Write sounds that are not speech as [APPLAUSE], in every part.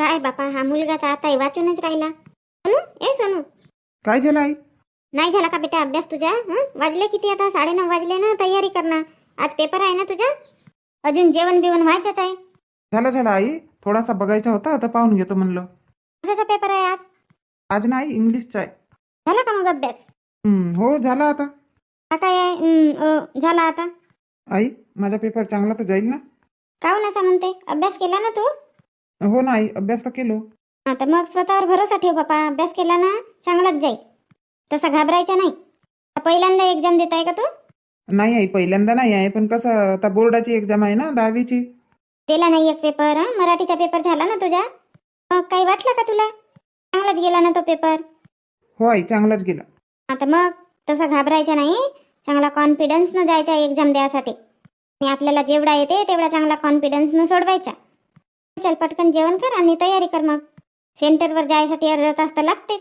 काय बापा हा मुलगा तर आता वाचूनच राहिला. सोनू ए सोनू. काय झालं आई? नाही झाला का बेटा अभ्यास तुझा हं? वाजले किती आता? साडेनऊ वाजले ना तयारी कर ना. आज पेपर आहे ना तुझा? अजून जेवण बिवण व्हायचंच आहे. झालं झालं आई. थोडासा बघायचा होता आता पाहून घेतो म्हणलं. कशाचा पेपर आहे आज? आज नाही इंग्लिशचा आहे. झाला का मग अभ्यास? हं, हो झाला आता. हा काय आहे हं, अ, झाला आता. आई माझा पेपर चांगला तर जाईल ना? काहून असं म्हणते? अभ्यास केला ना तू? हो ना आई अभ्यास तर केलो. हा तर मग स्वतःवर भरोसा ठेव बापा अभ्यास केला ना चांगलाच जाईल. तसा घाबरायचा नाही. पहिल्यांदा एक्झाम देत आहे का तू? नाही आई पहिल्यांदा नाही आहे पण कसं आता बोर्डाची एक्झाम आहे ना दहावीची. दिला नाही एक पेपर हा? मराठीचा पेपर झाला ना तुझा? मग काही वाटलं का तुला? चांगलाच गेला ना तो पेपर हो आई चांगलाच गेला. आता मग तसा घाबरायचा नाही. चांगला कॉन्फिडन्सनं जायचा एक्झाम द्यायसाठी आणि आपल्याला जेवढा येते तेवढा चांगला कॉन्फिडन्सनं सोडवायचा. चल पटकन जेवण कर आणि तयारी कर मग. सेंटरवर जायसाठी अर्धा तास तर लागतेच.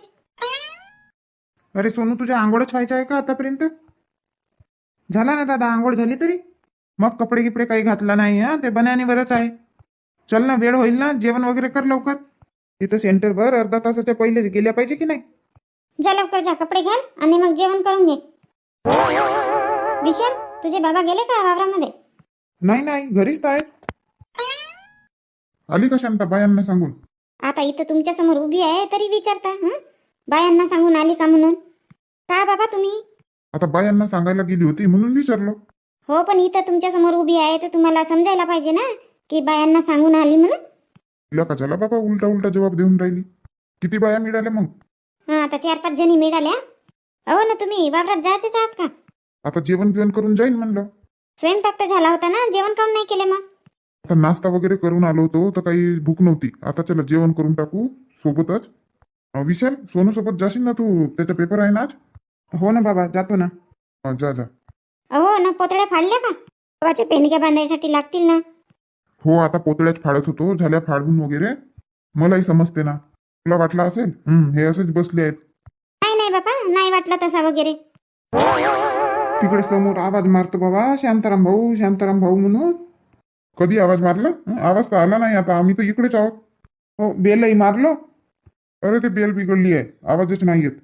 अरे सोनू तुझ्या आंघोळच व्हायचं आहे का आतापर्यंत? झाला ना दादा आंघोळ झाली तरी? मग कपडे गिपडे काही घातला नाही हा? ते बन्यानीवरच आहे. चल ना वेळ होईल ना? जेवण वगैरे कर लवकर. तिथं सेंटरवर अर्धा तासाच्या पहिले गेल्या पाहिजे की नाही? जा लवकर जा कपडे घाल आणि मग जेवण करून घे. विशाल तुझे बाबा गेले का वावरामध्ये? नाही नाही घरीच तर आहेत. आली का शांता बायांना सांगून? आता इथं तुमच्यासमोर उभी आहे तरी विचारता हं? बायांना सांगून आली का म्हणून? का बाबा तुम्ही? आता बायांना सांगायला गेली होती म्हणून विचारलो. हो पण इथं तुमच्यासमोर उभी आहे तर तुम्हाला समजायला पाहिजे ना की बायांना सांगून आली म्हणून? तिला का झाला बाबा उलटा उलटा जबाब देऊन राहिली? किती बाया मिळाल्या मग? हा आता चार पाच जणी मिळाल्या. हो ना तुम्ही वावरात जायचेच आहात का? आता जेवण बिवण करून जाईन म्हणलं. स्वयंपाक तर झाला होता ना जेवण काऊन नाही केले मग? आता नाश्ता वगैरे करून आलो होतो तर काही भूक नव्हती. आता चला जेवण करून टाकू सोबतच. अं, विशाल सोनू सोबत जाशील ना तू? त्याचा पेपर आहे ना आज? हो ना बाबा जातो ना. अं, जा जा. अहो ना पोतळ्या फाडल्या का? पेंडक्या बांधायसाठी लागतील ना. हो आता पोतळ्याच फाडत होतो झाल्या फाडून वगैरे. मलाही समजते ना. तुला वाटलं असेल? हं, हे असेच बसले आहेत. नाही नाही बापा नाही वाटला तसा वगैरे. तिकडे समोर आवाज मारतो बाबा शांताराम भाऊ शांताराम भाऊ म्हणून. कधी आवाज मारला? आवाज तर आला नाही आता. आम्ही तर इकडेच आहोत. हो बेलही मारलो. अरे ते बेल बिघडली आहे. आवाजच नाही येत.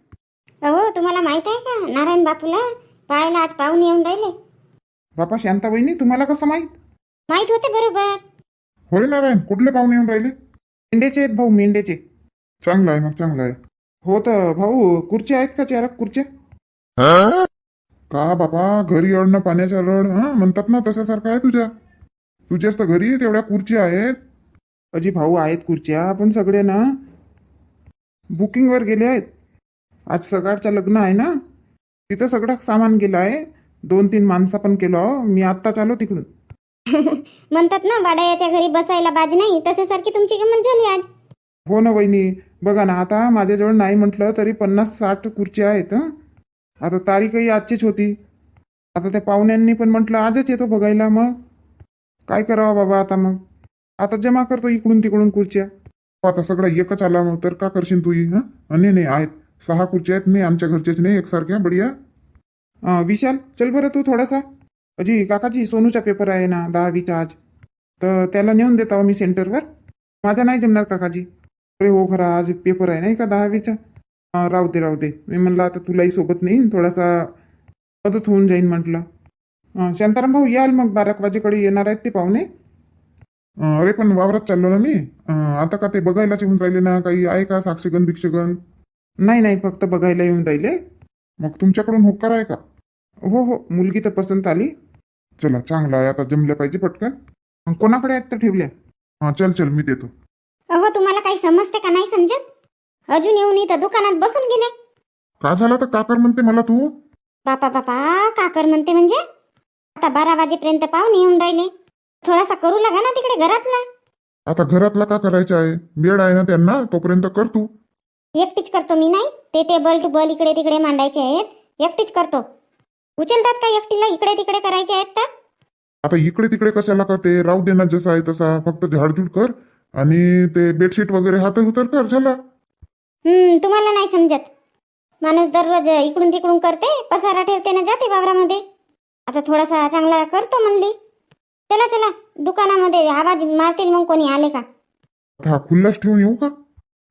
अहो तुम्हाला माहीत आहे का? नारायण बापूला पाहायला आज पाहून येऊन राहिले. बापा शांता वहिनी तुम्हाला कसं माहीत? माहीत होते बरोबर. हो रे नारायण कुठले पाहुणे येऊन राहिले? मेंढ्याचे आहेत भाऊ मेंढ्याचे चांगलं आहे मग चांगलं आहे. हो तर भाऊ खुर्च्या आहेत का चारक? खुर्च्या? का बाबा घरी अडणं पाण्याच्या रड हा म्हणतात ना तशासारखं आहे तुझ्या. तुझ्याच तर घरी तेवढ्या खुर्च्या आहेत. अजी भाऊ आहेत खुर्च्या पण सगळे ना बुकिंगवर गेले आहेत. आज सकाळचं लग्न आहे ना तिथं सगळं सामान गेलं आहे. दोन तीन माणसं पण केलो. मी आत्ताच आलो तिकडून. [LAUGHS] म्हणतात ना वाड्याच्या घरी बसायला बाज नाही तशासारखी तुमची गंमत झाली आज. हो ना वहिनी बघा ना आता माझ्याजवळ नाही म्हटलं तरी पन्नास साठ खुर्च्या आहेत हं. आता तारीखही आजचीच होती. आता त्या पाहुण्यांनी पण म्हटलं आजच येतो बघायला मग. काय करावं बाबा आता मग? आता जमा करतो इकडून तिकडून खुर्च्या. हो, आता सगळं एकच आला मग तर का करशील तू ही, हा? नाही नाही आहेत. सहा खुर्च्या आहेत नाही आमच्या घरच्याच नाही एकसारख्या बढिया. विशाल चल बरं तू थोडासा. अजी काकाजी सोनूचा पेपर आहे ना दहावीचा आज. तर त्याला नेऊन देता मी सेंटरवर. माझा नाही जमणार काकाजी. अरे हो खरा आज पेपर आहे नाही का दहावीचा? राहू दे राहू दे. मी म्हणलं आता तुलाही सोबत नाही थोडासा मदत होऊन जाईन म्हटलं. शांताराम भाऊ याल मग बारा एक वाजेकडे येणार आहेत ते पाहुणे. अं, अरे पण वावरात चाललो ना मी. अं, आता का ते बघायलाच येऊन राहिले ना? काही आहे का साक्षीगण भिक्षगण? नाही नाही फक्त बघायला येऊन राहिले. मग तुमच्याकडून होकार आहे का? हो हो मुलगी तर पसंत आली. चला चांगला आहे. आता जमल्या पाहिजे पटकन. कोणाकडे आहेत तर ठेवल्या? हा चल चल मी देतो. अहो तुम्हाला काही समजते का? नाही समजत? अजून येऊन इथं दुकानात बसून गेले का झाला? तर का कर म्हणते मला तू. बापा बापा काकर म्हणते म्हणजे? आता बारा वाजेपर्यंत पाहुणे येऊन राहिले. थोडासा करू लागा ना तिकडे घरातला. आता घरातला का करायचं आहे? बेड आहे ना त्यांना तोपर्यंत कर तू. एकटीच करतो मी नाही. ते टेबल टुबल इकडे तिकडे मांडायचे आहेत. एकटीच करतो. उचलतात का एकटीला? इकडे तिकडे करायचे आहेत तर? आता इकडे तिकडे कशाला करते? राहू दे ना जसा आहे तसा. फक्त झाडझूड कर. आणि ते बेडशीट वगैरे हात उतर कर झाला. हम्म तुम्हाला नाही समजत. माणूस दररोज इकडून तिकडून करते पसारा ठेवते ना जाते वावरामध्ये. आता थोडासा चांगला करतो म्हणली. चला चला दुकानामध्ये आवाज मारतील मग कोणी आले का? हा खुल्लाच ठेवून येऊ का?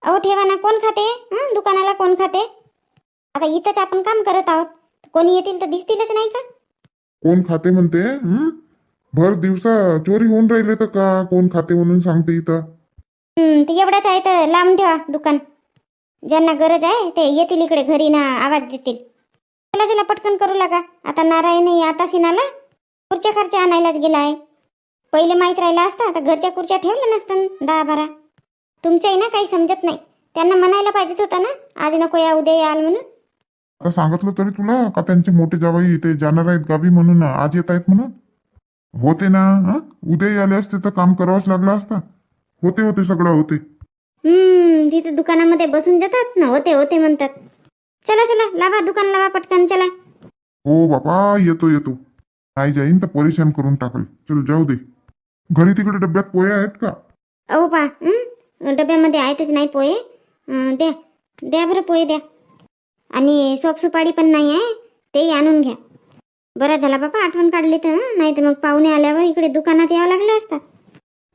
अहो ठेवा ना कोण खाते? हं दुकानाला कोण खाते? आता इथंच आपण काम करत आहोत. कोणी येतील तर दिसतीलच नाही का? कोण खाते म्हणते हं? भर दिवसा चोरी होऊन राहिले तर का? कोण खाते म्हणून सांगते इथं. हं, ते एवढाच आहे तर लावून ठेवा दुकान. ज्यांना गरज आहे ते येतील इकडे घरी ना आवाज देतील. चला चला पटकन करू लागा. आता नारायण आता सिनाला खुर्च्या खर्च्या आणायलाच गेला आहे. पहिले माहीत राहिला असता तर घरच्या खुर्च्या ठेवल्या नसतं दहा बारा. तुमच्याही ना काही समजत नाही. त्यांना म्हणायला पाहिजेच होता ना आज नको या उद्या याल म्हणून. आता सांगितलं तरी तुला का त्यांचे मोठे जावाई ते जाणार आहेत गावी म्हणून आज येत आहेत म्हणून? होते ना हं? उद्या आले असते तर काम करावंच लागलं असता. होते होते सगळं होते. हम्म तिथे दुकानामध्ये बसून जातात ना होते होते म्हणतात. चला चला लावा दुकान लावा पटकन चला. हो बाबा येतो येतो. नाही जाईन तर परेशान करून टाकल. चल जाऊ दे. घरी तिकडे डब्यात पोहे आहेत का? अहो पा हं? डब्यामध्ये आहेतच नाही पोहे. अं, द्या द्या बरं पोहे द्या. आणि सोप सुपारी पण नाही आहे तेही आणून घ्या. बरं झाला बाबा आठवण काढली तर हं? नाही तर मग पाहुणे आल्यावर इकडे दुकानात यावं लागलं असतं.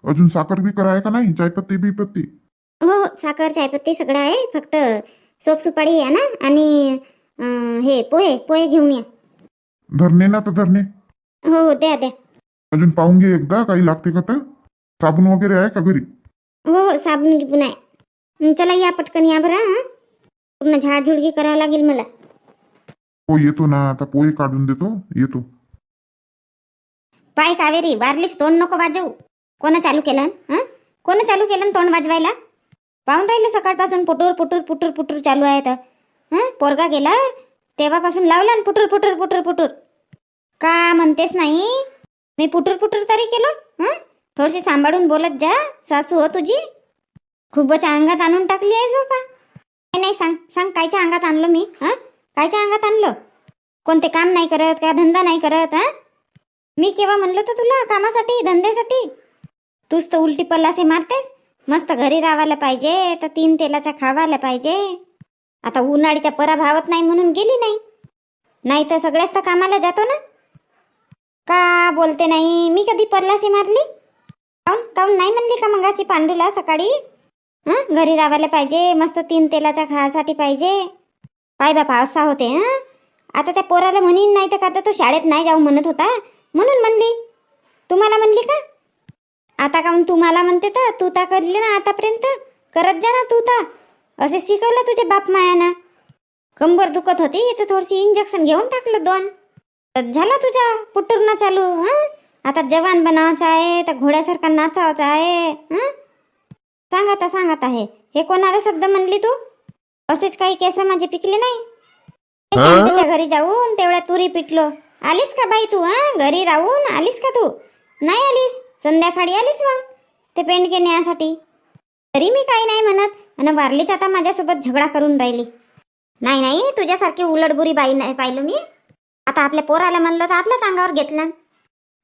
अजून साखर बिकर आहे का नाही? चायपत्ती बिपत्ती हो हो साखर चायपत्ती सगळं आहे. फक्त सोप सुपारी या ना? आणि अं, हे पोहे पोहे घेऊन या. धरणे ना तर धरणे. हो हो द्या द्या. अजून पाहून घे एकदा काही लागते का तर? साबण वगैरे आहे का घरी? हो हो साबण गिबून आहे. हं, चला या पटकन या बरं हं? पूर्ण झाडझुडगी करावं लागेल मला. हो येतो ना. आता पोहे काढून देतो. येतो. पाय कावेरी वारलीस तोंड नको वाजवू. कोण चालू केलं हं? कोण चालू केलं तोंड वाजवायला? पाहून राहिलं सकाळपासून पुटूर पुटूर पुटूर पुटूर चालू आहे तर. हं? पोरगा गेला तेव्हापासून लावला ना पुटूर पुटूर पुटूर पुटूर. का म्हणतेस नाही? मी पुटूर पुटूर तरी केलो? हं? थोडीशी सांभाळून बोलत जा सासू हो तुझी. खूपच अंगात आणून टाकली आहे झोपा. नाही नाही सांग सांग कायच्या अंगात आणलो मी? हां? कायच्या अंगात आणलं? कोणते काम नाही करत काय धंदा नाही करत हां? मी केव्हा म्हणलो तर तुला कामासाठी धंद्यासाठी? तूच तर उलटी पल्लासे मारतेस. मस्त घरी राहायला पाहिजे तर तीन तेलाचा खावायला पाहिजे. आता उन्हाळीच्या परा भावत नाही म्हणून गेली नाही. नाही तर सगळ्याच तर कामाला जातो ना. का बोलते नाही मी कधी परलासी मारली? काऊन काऊन नाही म्हणली का मग अशी पांडूला सकाळी? हं घरी राहायला पाहिजे मस्त तीन तेलाच्या खायसाठी पाहिजे. पाय बापा असा होते हं. आता त्या पोराला म्हणीन नाही तर का तर तो शाळेत नाही जाऊ म्हणत होता. म्हणून म्हणली. तुम्हाला म्हणली का? आता काऊन तुम्हाला म्हणते तर तू ता करली ना आतापर्यंत? करत जा ना तू ता. असे शिकवलं तुझे बाप मायानं. कंबर दुखत होती तर थोडीशी इंजेक्शन घेऊन टाकलं दोन. तर झाला तुझा पुटुरणं चालू हं? आता जवान बनावायचं आहे तर घोड्यासारखा नाचावायचा आहे हं? सांग आता सांग आता हे कोणाला शब्द म्हणली तू? असेच काही केस माझे पिकले नाही. ते शांतीच्या घरी जाऊन तेवढ्या तुरी पिटलो. आलीस का बाई तू हा? घरी राहून आलीस का तू? नाही आलीस? संध्याकाळी आलीस मग ते पेंडके घेण्यासाठी. तरी मी काही नाही म्हणत आणि वारलीच आता माझ्यासोबत झगडा करून राहिली. नाही नाही तुझ्यासारखी उलटबुरी बाई नाही पाहिलो मी. आता आपल्या पोराला म्हणलं तर आपल्याच अंगावर घेतलं.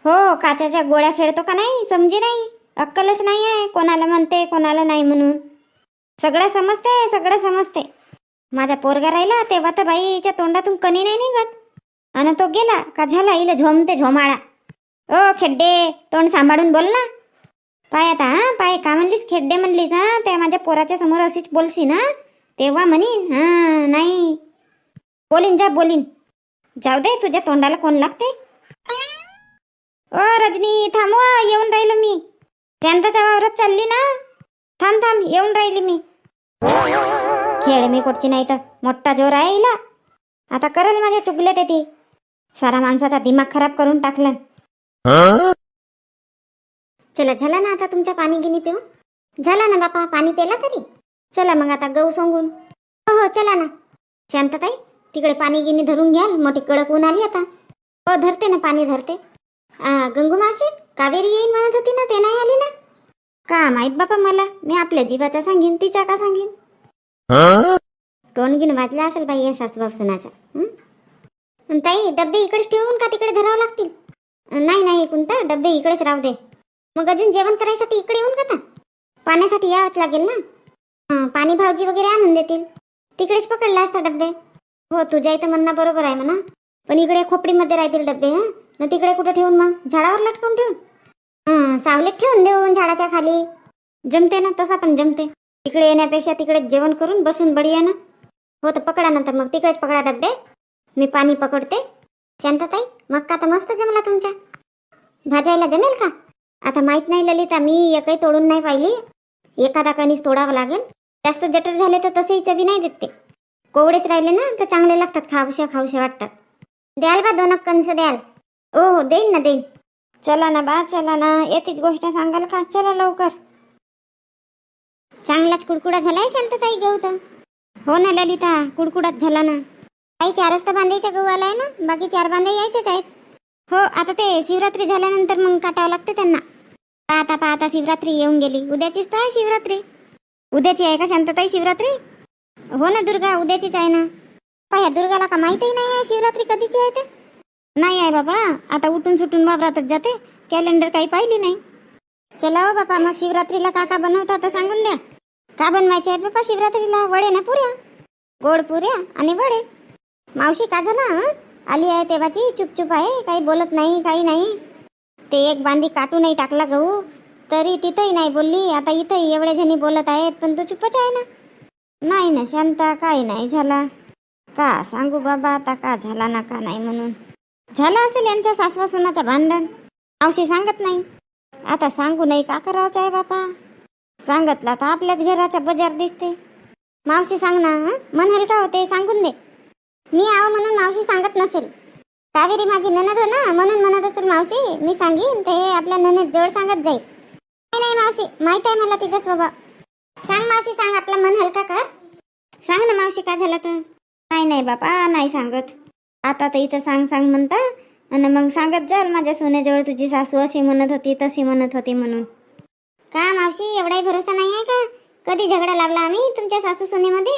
हो काचाच्या गोळ्या खेळतो का नाही समजे नाही. अक्कलच नाही आहे कोणाला म्हणते कोणाला नाही म्हणून. सगळं समजते सगळं समजते. माझा पोरगा राहिला तेव्हा तर बाईच्या तोंडातून कणी नाही निघत. आणि तो गेला का झाला इला झोमते झोमाळा. ओ खेड्डे तोंड सांभाळून बोल ना. पाय आता हा पाय का म्हणलीस? खेड्डे म्हणलीस हा त्या माझ्या पोराच्या समोर अशीच बोलशी ना तेव्हा म्हणी हा नाही. बोलीन जा बोलीन. जाऊ दे तुझ्या तोंडाला कोण लागते? ओ रजनी थांबवा येऊन राहिलो मी. शांताच्या वावरात चालली ना? थांब थांब येऊन राहिली मी. खेळ मी कुठची नाही तर मोठा जोर आहे हिला. आता करल माझ्या चुकले ते ती. सारा माणसाचा दिमाग खराब करून टाकलं. चला झाला ना आता तुमच्या पाणी गिनी पिऊन? झाला ना बापा पाणी पेला तरी? चला मग आता गहू सांगून. हो हो चला ना. शांतताई तिकडे पाणी गिनी धरून घ्याल मोठी कडक ऊन आली आता. हो धरते ना पाणी धरते. गंगू मावशी कावेरी येईन म्हणत होती ना ते नाही आली ना? का माहीत बापा मला? मी आपल्या जीवाचा सांगेन तिच्या का सांगेन? टोन वाजला असेल बाई या सासूबाप सुनाचा ताई डब्बे इकडेच ठेवून का तिकडे धरावं लागतील? नाही नाही कोणता डबे इकडेच राहू दे. मग अजून जेवण करायसाठी इकडे येऊन का पाण्यासाठी यावंच लागेल ना? पाणी भावजी वगैरे आणून देतील. तिकडेच पकडला असता डबे हो तुझ्या इथं म्हणणं बरोबर आहे म्हणा. पण इकडे खोपडीमध्ये राहतील डबे हं? न तिकडे कुठं ठेवून मग? झाडावर लटकवून ठेवून? सावलेत सावलीत ठेवून देऊन झाडाच्या खाली. जमते ना तसा पण जमते. इकडे येण्यापेक्षा तिकडे जेवण करून बसून बढिया ना? हो तर पकडा ना तर मग. तिकडेच पकडा डबे मी पाणी पकडते. शांतताई मग का तर मस्त जमला तुमच्या? भाजायला जमेल का? आता माहीत नाही ललिता मी एकही तोडून नाही पाहिली. एखादा कणीस तोडावं लागेल. जास्त जटर झाले तर तसेही चवी नाही देत ते. कोवडेच राहिले ना तर चांगले लागतात खाऊशे खाऊशे वाटतात. द्याल बा दोन कंस द्याल. हो हो देईन ना देईन. चला ना बा चला ना. येतीच गोष्ट सांगाल का? चला लवकर. चांगलाच कुडकुडा झालाय शांतताई गहू तर हो ना ललिता कुडकुडाच झाला ना. काही चारच तर बांधायच्या गहू आहे ना? बाकी चार बांधे यायचेच आहेत. हो आता ते शिवरात्री झाल्यानंतर मग काटावं लागतं त्यांना. पाहता पाहता शिवरात्री येऊन गेली. उद्याचीच तर आहे शिवरात्री. उद्याची आहे का शांतताई शिवरात्री? हो ना दुर्गा उद्याचीच आहे ना. पाह्या दुर्गाला का माहितही नाही आहे शिवरात्री कधीची आहे ते? नाही आहे बाबा. आता उठून सुटून वावरातच जाते. कॅलेंडर काही पाहिली नाही. चला हो बापा मग शिवरात्रीला का का बनवता तर सांगून द्या. का बनवायचे आहेत बापा शिवरात्रीला? वडे ना पुऱ्या. गोड पुऱ्या आणि वडे. मावशी का झाला आली आहे तेव्हाची चुपचुप आहे काही बोलत नाही काही नाही. ते एक बांधी काटूनही टाकला गहू तरी तिथंही नाही बोलली. आता इथंही एवढे जणी बोलत आहेत पण तो चुपच आहे ना? नाही ना शांता काही नाही झाला. का सांगू बाबा आता का झाला ना का नाही म्हणून? झाला असेल यांच्या सासवा सुनाचं भांडण? मावशी सांगत नाही. आता सांगू नाही का करायचं आहे बापा? सांगतला तर आपल्याच घराचा बजार दिसते. मावशी सांग ना हं? म्हणाल का होते सांगून दे. मी आव म्हणून मावशी सांगत नसेल. कावेरी माझी ननद हो ना म्हणून म्हणत असेल मावशी मी सांगीन ते आपल्या ननद जवळ सांगत जाईल. नाही नाही मावशी माहीत आहे मला तिचा स्वभाव. सांग मावशी सांग आपला मन हलका कर. सांग ना मावशी का झालं तर? नाही नाही बापा नाही सांगत. आता तर इथं सांग सांग म्हणता आणि मग सांगत जाल माझ्या सोन्याजवळ तुझी सासू अशी म्हणत होती तशी म्हणत होती म्हणून. का मावशी एवढाही भरोसा नाही आहे का? कधी झगडा लागला आम्ही तुमच्या सासू सोनेमध्ये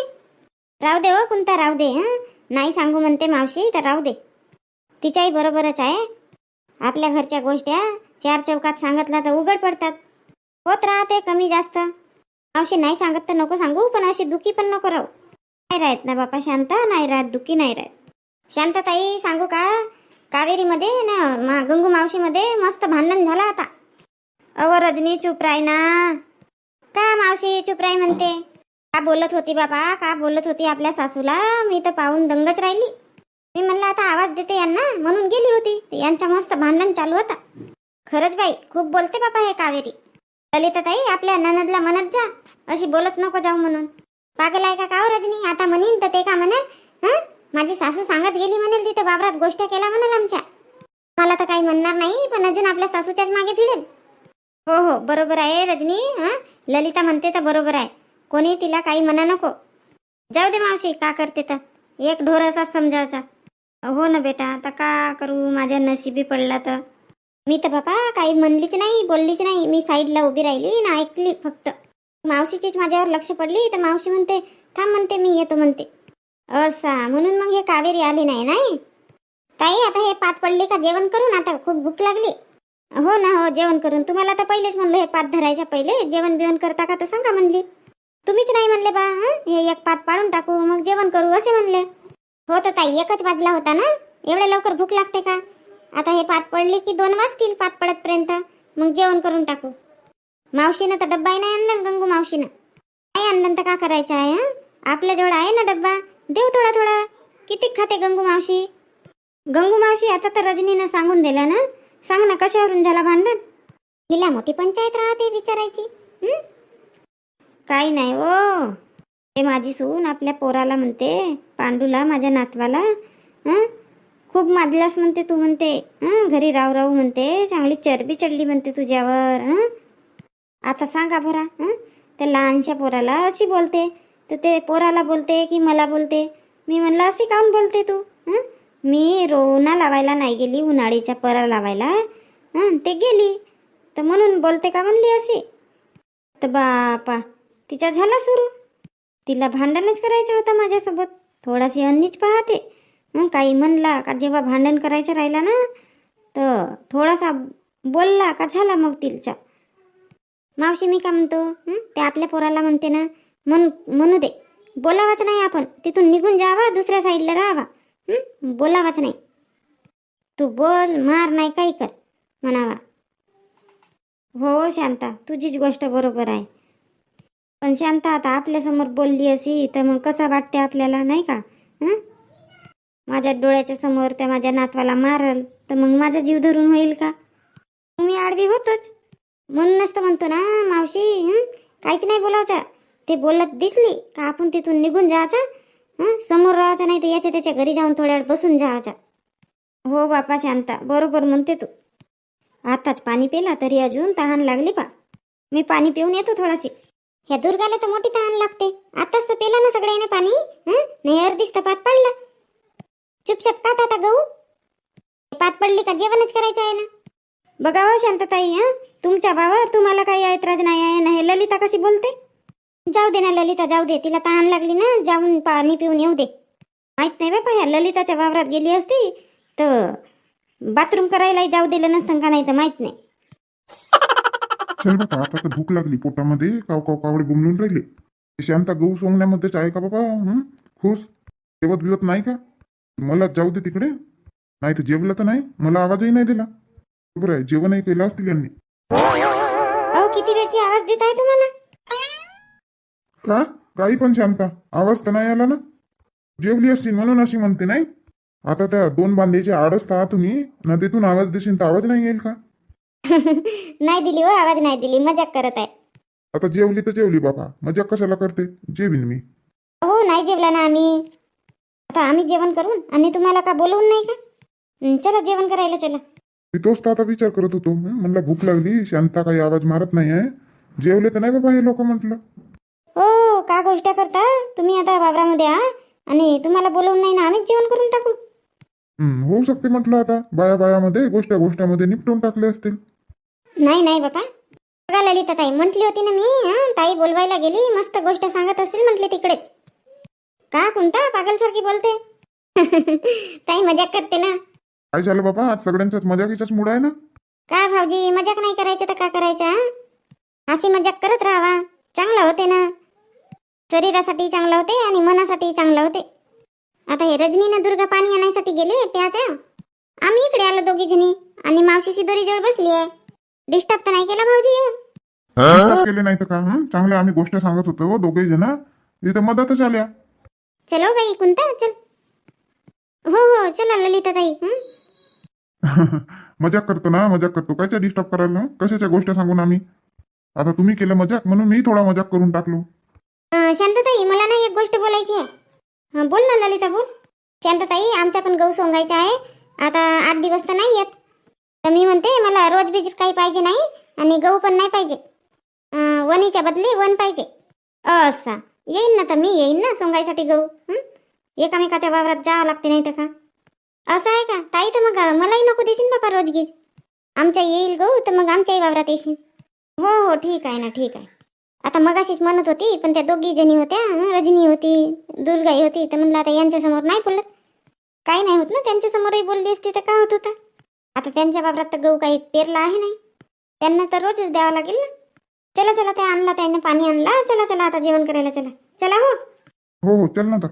राहू दे हो कोणता राहू दे हं? नाही सांगू म्हणते मावशी तर राहू दे. तिच्याही बरोबरच आहे. आपल्या घरच्या गोष्ट्या चार चौकात सांगितल्या तर उघड पडतात. होत राहते कमी जास्त. मावशी नाही सांगत तर नको सांगू पण अशी दुखी पण नको राहू. नाही राहत ना बापा शांत नाही राहत दुखी नाही राहत. शांतताई सांगू का? कावेरीमध्ये ना मा गंगू मावशीमध्ये मस्त भांडण झाला आता. अव रजनी चुप राय ना. का मावशी चुप राय म्हणते? का बोलत होती बाबा? का बोलत होती आपल्या सासूला? मी तर पाहून दंगच राहिली. मी म्हणलं आता आवाज देते यांना. म्हणून गेली होती. यांच्या मस्त भांडण चालू होता. खरंच बाई खूप बोलते बाबा हे कावेरी. ललिताताई आपल्या ननदला म्हणत जा. अशी बोलत नको जाऊ म्हणून. पागल आहे का का हो रजनी? आता म्हणीन तर ते का म्हणेल? हं? माझी सासू सांगत गेली म्हणेल तिथे बाबरात गोष्ट केला म्हणाल आमच्या. मला तर काही म्हणणार नाही पण अजून आपल्या सासूच्याच मागे फिरेल. हो हो बरोबर आहे रजनी हं? ललिता म्हणते तर बरोबर आहे. कोणी तिला काही म्हणा नको. जाऊ दे मावशी का करते तर? एक ढोर असाच समजायचा हो ना बेटा आता का करू? माझ्या नशिबी पडला तर. मी तर बाबा काही म्हणलीच नाही बोललीच नाही. मी साईडला उभी राहिली ना ऐकली फक्त. मावशीचीच माझ्यावर लक्ष पडली तर मावशी म्हणते थांब म्हणते मी येतो म्हणते. असा म्हणून मग हे कावेरी आली नाही नाही? ताई आता हे पात पडले का? जेवण करून आता खूप भूक लागली. हो ना हो जेवण करून. तुम्हाला तर पहिलेच म्हणलो हे पात धरायच्या पहिले. जेवण बिवण करता का तर सांगा म्हणली. तुम्हीच नाही म्हणले बा हं? हे एक पात पाडून टाकू मग जेवण करू असे म्हणले. हो तर ताई एकच वाजला होता ना? एवढ्या लवकर भूक लागते का? आता हे पात पडले की दोन वाजतील पात पडतपर्यंत. मग जेवण करून टाकू. मावशीनं तर डब्बाही नाही आणला गंगू मावशीनं. नाही आणलं तर का करायचं आहे हं? आपल्या जवळ आहे ना डब्बा? देऊ थोडा थोडा. किती खाते गंगू मावशी? गंगू मावशी आता तर रजनीनं सांगून दिलं ना? सांग ना कशावरून झाला भांडण? हिला मोठी पंचायत राहते विचारायची. हं? काही नाही ओ ते माझी सून आपल्या पोराला म्हणते पांडूला माझ्या नातवाला खूप मादलास म्हणते तू म्हणते घरी राहू राहू म्हणते चांगली चरबी चढली म्हणते तुझ्यावर आता सांगा भरा त्या लहानशा पोराला अशी बोलते तर ते पोराला बोलते की मला बोलते मी म्हणलं अशी काऊन बोलते तू मी रोना लावायला नाही गेली उन्हाळीच्या परा लावायला ते गेली तर म्हणून बोलते का म्हणली अशी? तर बापा तिचा झाला सुरू. तिला भांडणच करायचं होतं माझ्यासोबत. थोडाशी अन्नीच पाहते. मग काही म्हणला का जेव्हा भांडण करायचं राहिला ना तर थोडासा बोलला का झाला मग तिलचा? मावशी मी का म्हणतो ते आपल्या पोराला म्हणते ना म्हण म्हणू दे. बोलावाच नाही आपण. तिथून निघून जावा दुसऱ्या साईडला राहावा. बोलावाच नाही. तू बोल मार नाही काही कर म्हणावा. हो शांता तुझीच गोष्ट बरोबर आहे. पण शांत आता आपल्यासमोर बोलली अशी तर मग कसा वाटते आपल्याला नाही का? हं? माझ्या डोळ्याच्या समोर त्या माझ्या नातवाला मारल तर मग माझा जीव धरून होईल का? मी आडवी होतोच. म्हणूनच तर म्हणतो ना मावशी काहीच नाही बोलावचा. ते बोलत दिसली का आपण तिथून निघून जायचं? हं? समोर राहायचं नाही तर याच्या त्याच्या घरी जाऊन थोड्या वेळ बसून जायचा. हो बापा शांता बरोबर म्हणते तू. आताच पाणी पिला तरी अजून तहान लागली पा. मी पाणी पिऊन येतो थोडाशी. ह्या दुर्गाला तर मोठी तहान लागते. आताच तर पेला ना सगळ्याने पाणी नाही अर्धीच तर पात पडला. चुपचाप काट आता गहू. पात पडली का जेवणच करायचं आहे ना? बघा हो शांतताई हा? तुमच्या भावावर तुम्हाला काही ऐतराज नाही आहे ना हे ललिता कशी बोलते? जाऊ दे ना ललिता जाऊ दे. तिला तहान लागली ना जाऊन पाणी पिऊन येऊ दे. माहीत नाही बापा ह्या ललिताच्या वावरात गेली असती तर बाथरूम करायलाही जाऊ दिलं नसतं का नाही तर माहीत नाही. चल बाबा आता तर भूक लागली पोटामध्ये काव काव कावडे बुमलून राहिले. ते शांता गहू सोंगण्यामध्येच आहे का बाबा? हं? खुश? जेवत बिवत नाही का? मला जाऊ दे तिकडे. नाही तर जेवलं तर नाही. मला आवाजही नाही दिला. बरोबर आहे जेवणही केलं असतील यांनी. अहो किती वेळची आवाज देत आहे तुम्हाला? का? काही पण शांता. आवाज तर नाही आला ना? जेवली असतील म्हणून अशी म्हणते नाही? आता त्या दोन बांधेचे आडसता तुम्ही. नदीतून आवाज देशील तर आवाज नाही येईल का? नाही दिली हो आवाज नाही दिली. मजाक करत आहे. आता जेवली तर जेवली बाबा. मजा कशाला करते? जेवीन मी. हो नाही जेवला ना आम्ही. आता आम्ही जेवण करून आणि तुम्हाला का बोलवून नाही का? हं, चला जेवण करायला चला. मी तोच तर आता विचार करत होतो. हं, म्हणलं भूक लागली. शांता काही आवाज मारत नाही आहे. जेवले तर नाही बाबा हे लोक म्हटलं. हो का गोष्ट करता? तुम्ही आता वावरामध्ये आ? आणि तुम्हाला बोलवून नाही ना आम्हीच जेवण करून टाकू? हं, होऊ शकते म्हटलं आता. बाया बायामध्ये गोष्टी गोष्टामध्ये निपटून टाकले असतील. नाही नाही बापा. बघा ललिता ताई म्हटली होती ना मी हं, ताई बोलवायला गेली मस्त गोष्ट सांगत असेल म्हटली तिकडेच. का कोणता पागलसारखी बोलते? [LAUGHS] ताई मजाक करते ना. काय झालं बाबा आज सगळ्यांचाच मजाकीचाच मूड आहे ना? का भाऊजी मजाक नाही करायचं तर का करायचं हं? अशी मजाक करत राहावा. चांगला होते ना. शरीरासाठी चांगलं होते आणि मनासाठी चांगलं होते. आता हे रजनी ना दुर्गा पाणी आणायसाठी गेले प्याच्या. आम्ही इकडे आलो दोघी जणी आणि मावशीची दोरी जोड बसली आहे. डिस्टर्ब तर नाही केला भाऊजी. डिस्टर्ब केले नाही तर का हं? चांगले आम्ही गोष्ट सांगत होतो दोघे जण. इथं मदतच आल्या. चलो बाई कुंता चल. हो हो चला ललिता ताई हं? [LAUGHS] मजाक करतो ना मजाक करतो. कायच्या डिस्टर्ब करायला? हं? कशाच्या गोष्ट सांगून आम्ही? आता तुम्ही केलं मजाक म्हणून मी थोडा मजाक करून टाकलो. शांतताई मला ना एक गोष्ट बोलायची आहे. हं, बोल ना ललिता बोल. शांतताई आमच्या पण गहू सोंगायचा आहे. आता आठ दिवस तर नाही येत. तर मी म्हणते मला रोज बीज काही पाहिजे नाही आणि गहू पण नाही पाहिजे. वनीच्या बदली वन पाहिजे. असा. येईन ना तर मी येईन ना सोंगायसाठी गहू एकामेकाच्या वावरात जावं लागते नाही तर का? असं आहे का? ताई तर मग मलाही नको देशील बापा रोज गीज आमच्या येईल गहू तर मग आमच्याही वावरात येशील हो हो ठीक आहे ना ठीक आहे. आता मगाशीच म्हणत होती पण त्या दोघी जणी होत्या रजनी होती दुर्गाई होती तर म्हणलं आता यांच्यासमोर नाही बोलत. काही नाही होत ना त्यांच्यासमोरही बोलली असती तर का होत होता? आता त्यांच्या वावरात तर गहू काही पेरला आहे नाही. त्यांना तर रोजच द्यावं लागेल ना. चला चला ते आणला त्याने पाणी आणला. चला चला आता जेवण करायला चला. चला हो. हो हो चल ना तर